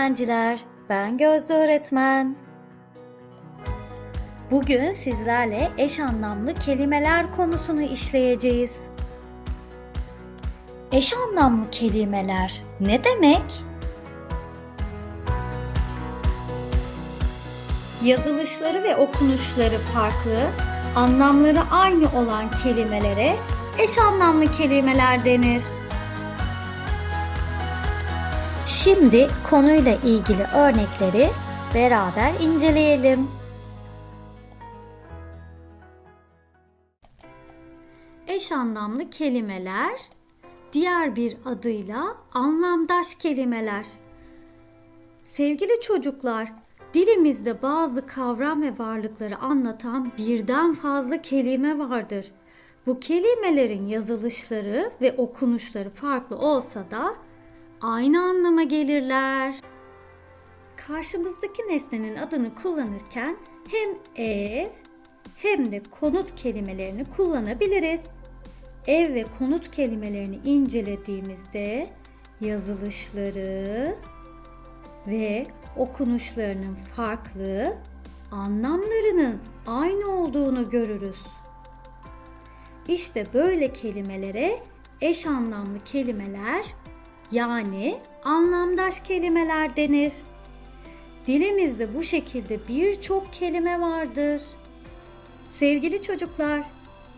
öğrenciler. Ben Gözde öğretmen. Bugün sizlerle eş anlamlı kelimeler konusunu işleyeceğiz. Eş anlamlı kelimeler ne demek? Yazılışları ve okunuşları farklı, anlamları aynı olan kelimelere eş anlamlı kelimeler denir. Şimdi konuyla ilgili örnekleri beraber inceleyelim. Eş anlamlı kelimeler diğer bir adıyla anlamdaş kelimeler. Sevgili çocuklar, dilimizde bazı kavram ve varlıkları anlatan birden fazla kelime vardır. Bu kelimelerin yazılışları ve okunuşları farklı olsa da aynı anlama gelirler. Karşımızdaki nesnenin adını kullanırken hem ev hem de konut kelimelerini kullanabiliriz. Ev ve konut kelimelerini incelediğimizde yazılışları ve okunuşlarının farklı, anlamlarının aynı olduğunu görürüz. İşte böyle kelimelere eş anlamlı kelimeler yani anlamdaş kelimeler denir. Dilimizde bu şekilde birçok kelime vardır. Sevgili çocuklar,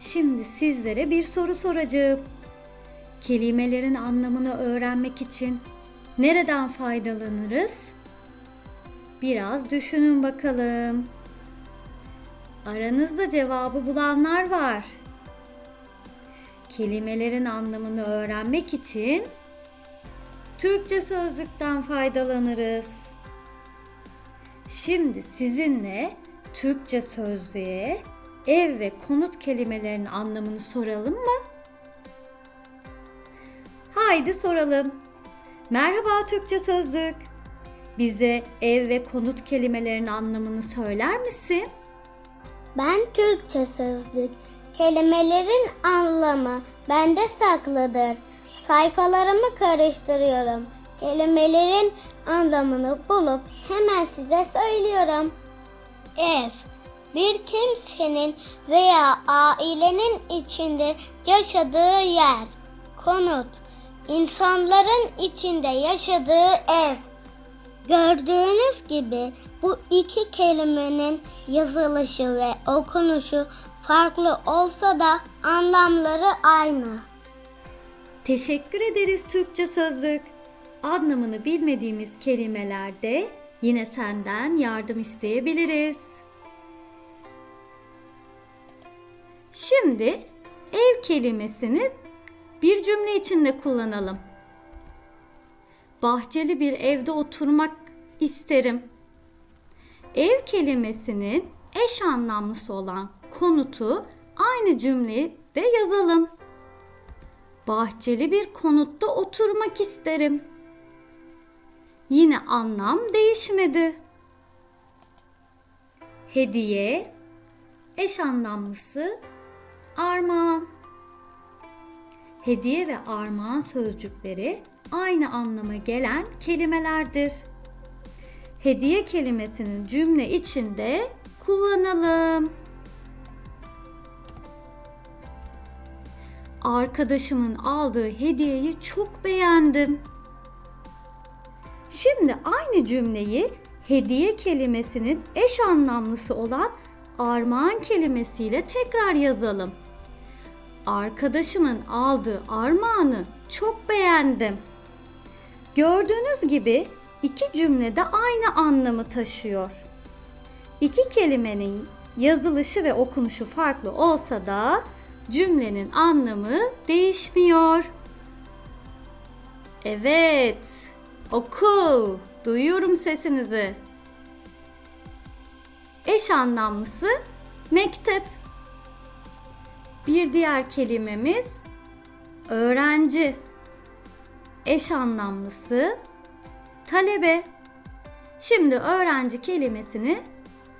şimdi sizlere bir soru soracağım. Kelimelerin anlamını öğrenmek için nereden faydalanırız? Biraz düşünün bakalım. Aranızda cevabı bulanlar var. Kelimelerin anlamını öğrenmek için Türkçe sözlükten faydalanırız. Şimdi sizinle Türkçe sözlüğe ev ve konut kelimelerinin anlamını soralım mı? Haydi soralım. Merhaba Türkçe sözlük. Bize ev ve konut kelimelerinin anlamını söyler misin? Ben Türkçe sözlük. Kelimelerin anlamı bende saklıdır. Sayfalarımı karıştırıyorum. Kelimelerin anlamını bulup hemen size söylüyorum. Ev bir kimsenin veya ailenin içinde yaşadığı yer. Konut insanların içinde yaşadığı ev. Gördüğünüz gibi bu iki kelimenin yazılışı ve okunuşu farklı olsa da anlamları aynı. Teşekkür ederiz Türkçe sözlük. Anlamını bilmediğimiz kelimelerde yine senden yardım isteyebiliriz. Şimdi ev kelimesini bir cümle içinde kullanalım. Bahçeli bir evde oturmak isterim. Ev kelimesinin eş anlamlısı olan konutu aynı cümlede yazalım. Bahçeli bir konutta oturmak isterim. Yine anlam değişmedi. Hediye eş anlamlısı armağan. Hediye ve armağan sözcükleri aynı anlama gelen kelimelerdir. Hediye kelimesinin cümle içinde kullanalım. Arkadaşımın aldığı hediyeyi çok beğendim. Şimdi aynı cümleyi hediye kelimesinin eş anlamlısı olan armağan kelimesiyle tekrar yazalım. Arkadaşımın aldığı armağanı çok beğendim. Gördüğünüz gibi iki cümlede aynı anlamı taşıyor. İki kelimenin yazılışı ve okunuşu farklı olsa da cümlenin anlamı değişmiyor. Evet, okul. Duyuyorum sesinizi. Eş anlamlısı mektep. Bir diğer kelimemiz öğrenci. Eş anlamlısı talebe. Şimdi öğrenci kelimesini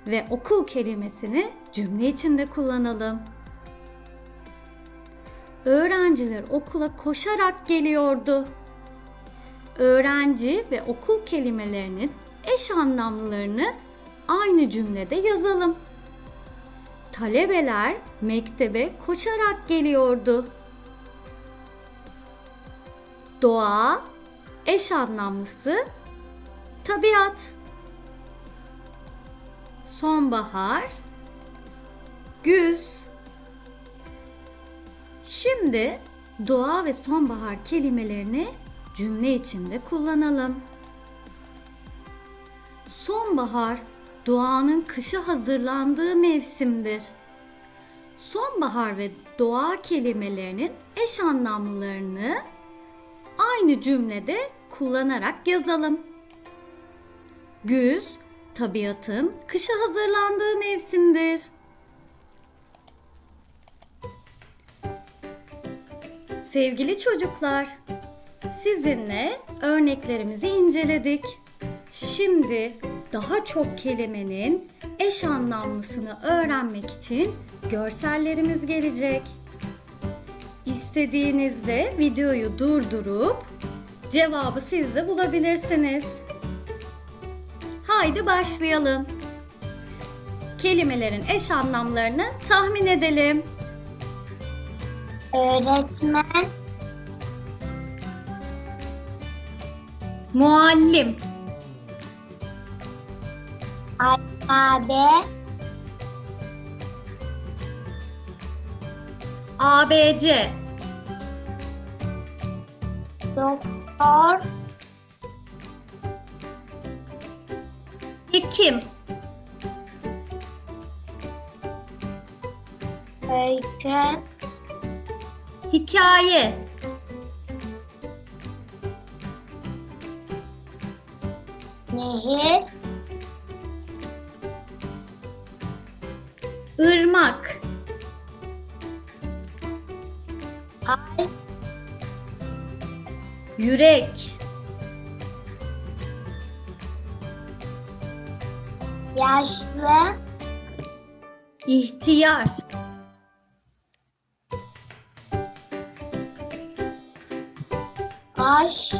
ve okul kelimesini cümle içinde kullanalım. Öğrenciler okula koşarak geliyordu. öğrenci ve okul kelimelerinin eş anlamlarını aynı cümlede yazalım. Talebeler mektebe koşarak geliyordu. Doğa eş anlamlısı tabiat. Sonbahar Şimdi doğa ve sonbahar kelimelerini cümle içinde kullanalım. Sonbahar doğanın kışa hazırlandığı mevsimdir. Sonbahar ve doğa kelimelerinin eş anlamlarını aynı cümlede kullanarak yazalım. Güz tabiatın kışa hazırlandığı mevsimdir. Sevgili çocuklar, sizinle örneklerimizi inceledik. Şimdi daha çok kelimenin eş anlamlısını öğrenmek için görsellerimiz gelecek. İstediğinizde videoyu durdurup cevabı siz de bulabilirsiniz. Haydi başlayalım. Kelimelerin eş anlamlarını tahmin edelim. Öğretmen, Muallim, alfabe, ABC, doktor, hekim, öykü, hikaye, nehir, ırmak, ay, yürek, yaşlı, ihtiyar, aş,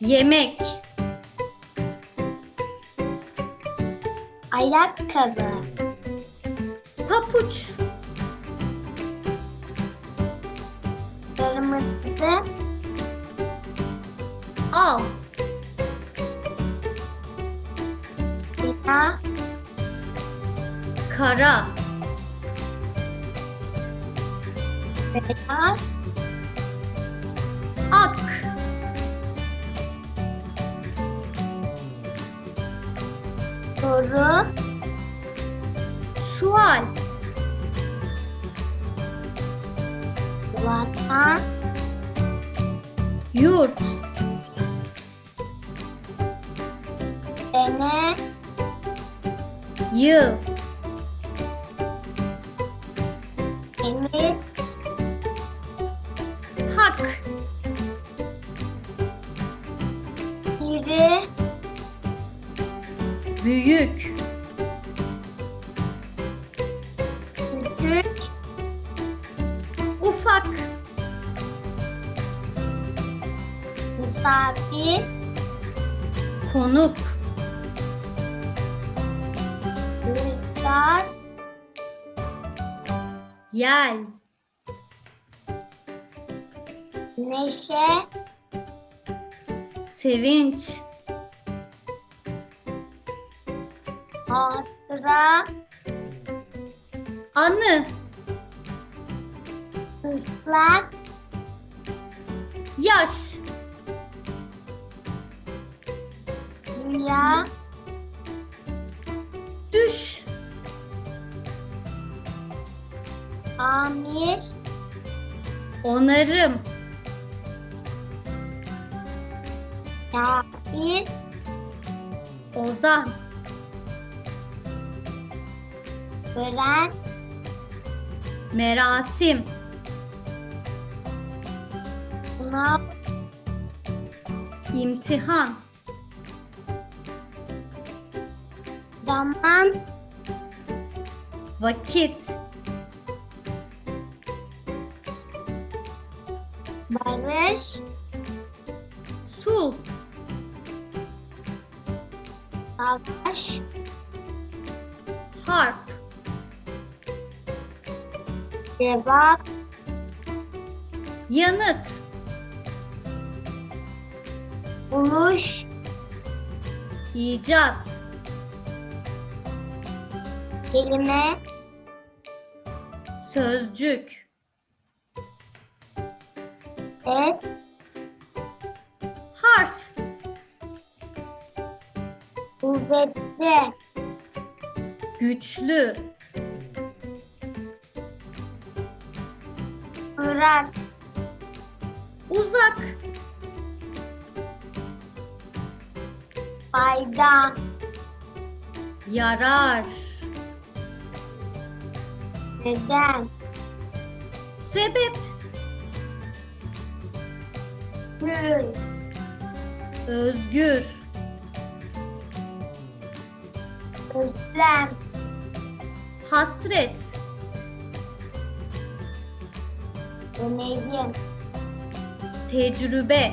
yemek, ayakkabı, papuç, kırmızı, al, bina, kara, beyaz, ak, soru, sual, vatan, yurt, sene, yıl, emir, büyük, küçük, ufak, misafir, konuk, rüzgar, yel, neşe, sevinç, hatıra, anı, ıslak, yaş, rüya, düş, amir, onarım, kafir, ozan, gören, merasim, sınav, imtihan, zaman, vakit, barış, su. Tutul. Savaş. Harp. Cevap. Yanıt. Buluş. icat, Kelime. Sözcük. Ses. Harf. Kuvvetli. Güçlü. Bırak. Uzak. Fayda. Yarar. Neden. Sebep. Gül. Özgür. Özlem. Hasret. Deneyim. Tecrübe.